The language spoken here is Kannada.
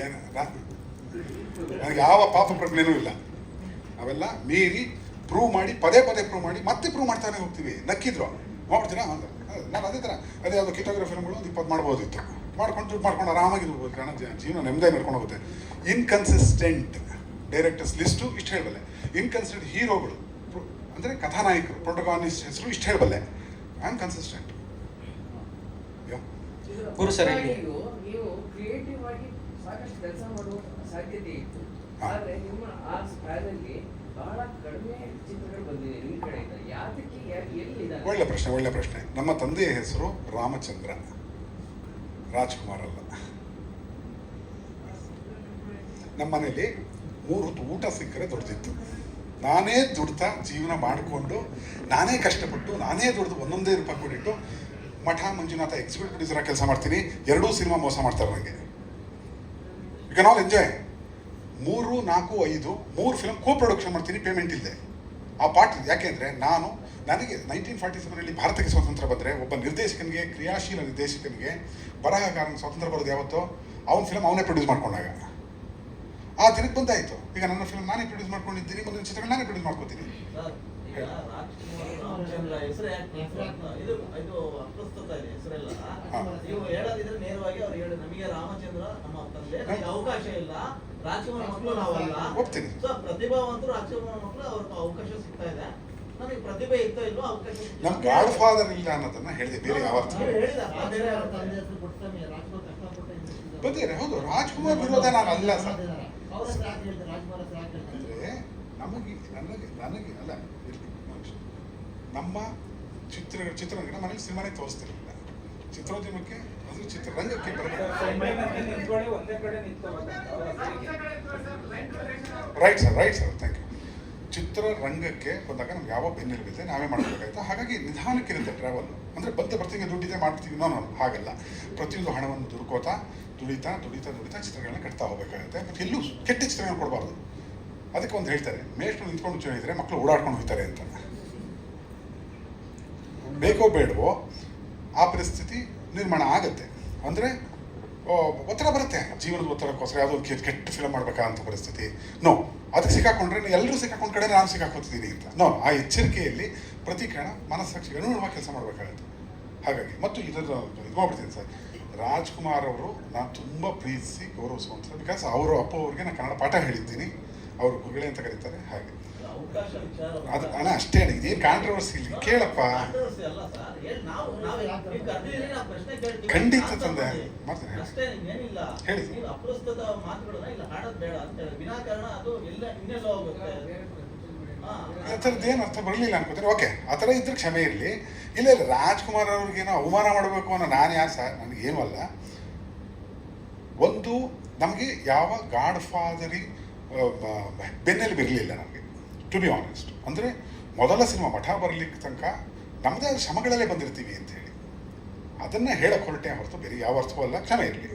ಏನು ನನಗೆ ಯಾವ ಪಾಪ ಪ್ರಜ್ಞೆನೂ ಇಲ್ಲ. ಅವೆಲ್ಲ ಮೀರಿ ಪ್ರೂವ್ ಮಾಡಿ ಪದೇ ಪದೇ ಪ್ರೂವ್ ಮಾಡಿ ಮತ್ತೆ ಪ್ರೂವ್ ಮಾಡ್ತಾನೆ ಹೋಗ್ತೀವಿ. ನಕ್ಕಿದ್ರು. ಮಾಡ್ತೀರಾ ಅಂತ ನಾನು ಅದೇ ಥರ ಅದೇ ಯಾವುದು ಕಿಟೋಗ್ರಫಿಗಳು ಫಿಲ್ಮ್ಗಳು ಒಂದು ಇಪ್ಪತ್ತು ಮಾಡ್ಬೋದಿತ್ತು. ಮಾಡ್ಕೊಂಡು ದುಡ್ಡು ಮಾಡ್ಕೊಂಡು ಆರಾಮಾಗಿರ್ಬೋದು ಕಾರಣ ಜೀ- ಜೀವನ ನೆಮ್ಮದಿ ನಡ್ಕೊಂಡು ಹೋಗುತ್ತೆ. ಇನ್ಕನ್ಸಿಸ್ಟೆಂಟ್ ಡೈರೆಕ್ಟರ್ಸ್ ಲಿಸ್ಟು ಇಷ್ಟು ಹೇಳಬಲ್ಲೆ. ಇನ್ಕನ್ಸಿಸ್ಟೆಂಟ್ ಹೀರೋಗಳು ಅಂದರೆ ಕಥಾನಾಯಕರು ಪ್ರೊಟೋಗಾನಿಸ್ಟ್ ಹೆಸರು ಇಷ್ಟು ಹೇಳಬಲ್ಲೆ. ಐ ಆಮ್ ಕನ್ಸಿಸ್ಟೆಂಟ್ ಗುರು ಸರ್, ನೀವು ನೀವು ಕ್ರಿಯೇಟಿವ್ ಆಗಿ ಸಾಕಷ್ಟು ಕೆಲಸ ಮಾಡುವ ಸಾಧ್ಯತೆ ಇತ್ತು. ಆದರೆ ನಿಮ್ಮ ಆ ಬಹಳ ಕಡಿಮೆ ಚಿತ್ರಗಳು ಬಂದಿದೆ ನಿಮ್ಮ ಕಡೆಯಿಂದ. ಯಾತಕ್ಕೆ ಎಲ್ಲಿದ್ದಾರೆ ಒಳ್ಳೆ ಪ್ರಶ್ನೆ ಒಳ್ಳೆ ಪ್ರಶ್ನೆ. ನಮ್ಮ ತಂದೆಯ ಹೆಸರು ರಾಮಚಂದ್ರ. ರಾಜ್ಕುಮಾರ್ ಅಲ್ಲ. ನಮ್ಮ ಮನೇಲಿ ಮೂರು ಹೊತ್ತು ಊಟ ಸಿಕ್ಕರೆ ದೊಡ್ಡದಿತ್ತು ನಾನೇ ದುಡ್ತಾ ಜೀವನ ಮಾಡಿಕೊಂಡು ನಾನೇ ಕಷ್ಟಪಟ್ಟು ನಾನೇ ದುಡ್ದು ಒಂದೊಂದೇ ರೂಪಾಯಿ ಕೊಟ್ಟಿಟ್ಟು ಮಠ ಮಂಜುನಾಥ ಎಕ್ಸಿಕ್ಯೂಟಿವ್ ಪ್ರೊಡ್ಯೂಸರ್ ಕೆಲಸ ಮಾಡ್ತೀನಿ. ಎರಡೂ ಸಿನಿಮಾ ಮೋಸ ಮಾಡ್ತಾರೆ ನನಗೆ ಯು ಕ್ಯಾನ್ ಆಲ್ ಎಂಜಾಯ್ ಮೂರು, ನಾಲ್ಕು, ಐದು, ಮೂರು ಫಿಲಮ್ ಕೋ ಪ್ರೊಡಕ್ಷನ್ ಮಾಡ್ತೀನಿ ಪೇಮೆಂಟ್ ಇಲ್ಲದೆ. ಆ ಪಾರ್ಟ್ ಯಾಕೆಂದರೆ ನಾನು, ನನಗೆ ನೈನ್ಟೀನ್ ಫಾರ್ಟಿ ಸೆವೆನಲ್ಲಿ ಭಾರತಕ್ಕೆ ಸ್ವಾತಂತ್ರ್ಯ ಬಂದರೆ ಒಬ್ಬ ನಿರ್ದೇಶಕನಿಗೆ, ಕ್ರಿಯಾಶೀಲ ನಿರ್ದೇಶಕನಿಗೆ ಬರಹಗಾರನಿಗೆ ಸ್ವಾತಂತ್ರ್ಯ ಬರೋದು ಯಾವತ್ತೋ? ಅವನ ಫಿಲಮ್ ಅವನೇ ಪ್ರೊಡ್ಯೂಸ್ ಮಾಡ್ಕೊಂಡಾಗ. ಆ ದಿನಕ್ಕೆ ಬಂದಾಯಿತು. ಈಗ ನನ್ನ ಫಿಲ್ಮ್ ನಾನೇ ಪ್ರೊಡ್ಯೂಸ್ ಮಾಡ್ಕೊಂಡಿದ್ದೀನಿ ಮುಂದಿನ ಚಿತ್ರಗಳು ನಾನೇ ಪ್ರೊಡ್ಯೂಸ್ ಮಾಡ್ಕೋತೀನಿ ಸರ್, ಈಗ ರಾಜ್ಕುಮಾರ್ ರಾಮಚಂದ್ರ ಹೆಸರು ಯಾಕೆ ಇದು ಇದು ಅಪ್ರಸ್ತುತ ಇದೆ ಹೆಸರೆಲ್ಲ ಹಾ. ನೀವು ಹೇಳೋದಿದ್ರೆ ನೇರವಾಗಿ ಅವ್ರು ಹೇಳಿ ನಮಗೆ ರಾಮಚಂದ್ರ ನಮ್ಮ ತಂದೆ. ನಮಗೆ ಅವಕಾಶ ಇಲ್ಲ. ರಾಜ್ಕುಮಾರ್ ಮಕ್ಕಳು ನಾವಲ್ಲ. ಒಪ್ತೀನಿ. ಸೊ ಪ್ರತಿಭಾವಂತರು ರಾಜ್ಕುಮಾರ್ ಮಕ್ಕಳು ಅವ್ರಿಗೆ ಅವಕಾಶ ಸಿಗ್ತಾ ಇದೆ. ನನಗೆ ಪ್ರತಿಭೆ ಇತ್ತೋ ಇಲ್ವೋ ಅವಕಾಶ ನಮ್ಮ. ಗಾಡ್ ಫಾದರ್ ಇಲ್ಲ ಅನ್ನೋದನ್ನ ಹೇಳಿದೆ. ಬೇರೆ ಯಾವ ಅರ್ಥ ನೀವು ಹೇಳಿದ ಬೇರೆ ಯಾವ ತಂದೆ ಹೆಸರು ಕೊಡ್ತಾನೆ? ರಾಜ್ಕುಮಾರ್ ಕಷ್ಟಪಟ್ಟು ಇಂಡಸ್ಟ್ರಿಗೆ ಬಂದಿದ್ದಾರೆ. ಹೌದು ರಾಜ್ಕುಮಾರ್ ವಿರೋಧ ನಾನು ಅಲ್ಲ ಸರ್. ಯಾಕೆ ನಮಗೆ ನನಗೆ ನನಗೆ ಅಲ್ಲ ನಮ್ಮ ಚಿತ್ರ ಚಿತ್ರರಂಗನ ಮನೇಲಿ ಸಿನಿಮಾನೇ ತೋರಿಸ್ತಿರಲಿಲ್ಲ. ಚಿತ್ರೋದ್ಯಮಕ್ಕೆ ಚಿತ್ರರಂಗಕ್ಕೆ right sir right sir thank you ಚಿತ್ರರಂಗಕ್ಕೆ ಬಂದಾಗ ನಮ್ಗೆ ಯಾವ ಬೆನ್ನೆಲುಬಿದೆ ನಾವೇ ಮಾಡಬೇಕಾಯ್ತು ಹಾಗಾಗಿ ನಿಧಾನಕ್ಕಿರುತ್ತೆ ಟ್ರಾವೆಲ್ ಅಂದರೆ ಬಂದೆ ಬರ್ತಿಗೆ ದುಡ್ಡಿದೆ ಮಾಡ್ತೀವಿ. ನೋ ನೋ ಹಾಗಲ್ಲ. ಪ್ರತಿಯೊಂದು ಹಣವನ್ನು ದುಡ್ಕೋತಾ ದುಡಿತಾ ದುಡಿತಾ ದುಡಿತಾ ಚಿತ್ರಗಳನ್ನ ಕಟ್ತಾ ಹೋಗಬೇಕಾಗುತ್ತೆ. ಬಟ್ ಎಲ್ಲೂ ಕೆಟ್ಟ ಚಿತ್ರಗಳನ್ನ ಕೊಡಬಾರ್ದು. ಅದಕ್ಕೆ ಒಂದು ಹೇಳ್ತಾರೆ ಮೇಷ್ಟ್ರು ನಿಂತ್ಕೊಂಡು ಚೆನ್ನಾಗಿದ್ರೆ ಮಕ್ಕಳು ಓಡಾಡ್ಕೊಂಡು ಹೋಗ್ತಾರೆ ಅಂತ. ಬೇಕೋ ಬೇಡವೋ ಆ ಪರಿಸ್ಥಿತಿ ನಿರ್ಮಾಣ ಆಗುತ್ತೆ. ಅಂದರೆ ಒತ್ತಡ ಬರುತ್ತೆ. ಜೀವನದ ಒತ್ತಡಕ್ಕೋಸ್ಕರ ಯಾವುದೋ ಒಂದು ಕೆಟ್ಟ ಫಿಲಮ್ ಮಾಡ್ಬೇಕಾದಂಥ ಪರಿಸ್ಥಿತಿ. ನೋ ಅದಕ್ಕೆ ಸಿಕ್ಕಾಕೊಂಡ್ರೆ ಎಲ್ಲರೂ ಸಿಕ್ಕಾಕೊಂಡ ಕಡೆ ನಾನು ಸಿಕ್ಕಾಕೋತಿದ್ದೀನಿ ಅಂತ. ನೋ ಆ ಎಚ್ಚರಿಕೆಯಲ್ಲಿ ಪ್ರತಿ ಕ್ಷಣ ಮನಸ್ಸಾಕ್ಷಿ ಅನುಗುಣವಾಗಿ ಕೆಲಸ ಮಾಡಬೇಕಾಗುತ್ತೆ. ಹಾಗಾಗಿ, ಮತ್ತು ಇದರ ಇದು ಮಾಡ್ಬಿಡ್ತೀನಿ ಸರ್. ರಾಜ್ಕುಮಾರ್ ಅವರು ನಾನು ತುಂಬ ಪ್ರೀತಿಸಿ ಗೌರವಿಸುವಂಥ ಬಿಕಾಸ್ ಅವರು ಅಪ್ಪ ಅವ್ರಿಗೆ ನಾನು ಕನ್ನಡ ಪಾಠ ಹೇಳಿದ್ದೀನಿ. ಅವರು ಗುರುಗಳೇ ಅಂತ ಕರೀತಾರೆ ಹಾಗೆ. ಅದು ಅಲ್ಲ ಅಷ್ಟೇ ಏನು ಕಾಂಟ್ರವರ್ಸಿ ಇಲ್ಲಿ? ಕೇಳಪ್ಪ. Controversy ಅಲ್ಲ ಸರ್ ಏನ್ ನಾವು ನಾವು ನೀವು ಕರ್ದಿದ್ದೀರಿ, ನಾವು ಪ್ರಶ್ನೆ ಕೇಳ್ತೀವಿ. ಖಂಡಿತ ತಂದೆ. ಮಾಡ್ತೇನೆ ಅಷ್ಟೇ ಏನಿಲ್ಲ. ಹೇಳಿ. ನೀವು ಅಪ್ರಸ್ತುತ ಮಾತುಗಳನ್ನ ಇಲ್ಲ ಹಾಡೋದ್ ಬೇಡ ಅಂತ ಹೇಳಿ. ವಿನಾಕಾರಣ ಅದು ಎಲ್ಲ ಇನ್ನೆಲ್ಲೋ ಹೋಗುತ್ತೆ. ಹಾ. ಆ ಥರದ್ದು ಏನು ಅರ್ಥ ಬರಲಿಲ್ಲ ಅನ್ಕೋತೀನಿ. ಓಕೆ ಆ ಥರ ಇದ್ರೆ ಕ್ಷಮೆ ಇರಲಿ. ಇಲ್ಲ ಇಲ್ಲ ರಾಜ್ಕುಮಾರ್ ಅವ್ರಿಗೇನೋ ಅವಮಾನ ಮಾಡಬೇಕು ಅನ್ನೋ ನಾನು ಯಾರು ಸಹ ನನಗೇನು ಅಲ್ಲ. ಒಂದು ನಮಗೆ ಯಾವ ಗಾಡ್ ಫಾದರಿ ಬೆನ್ನೆಲ್ಲಿ ಬರಲಿಲ್ಲ ನಮಗೆ ಟು ಬಿ ಆನೆಸ್ಟ್ ಅಂದರೆ ಮೊದಲ ಸಿನಿಮಾ ಮಠ ಬರಲಿಕ್ಕೆ ತನಕ ನಮ್ಮದೇ ಶ್ರಮಗಳಲ್ಲೇ ಬಂದಿರ್ತೀವಿ ಅಂತ ಹೇಳಿ. ಅದನ್ನು ಹೇಳಕ್ಕೆ ಹೊರಟೆ ಹೊರತು ಬೇರೆ ಯಾವ ಅರ್ಥವೂ ಅಲ್ಲ ಕ್ಷಮೆ ಇರಲಿ.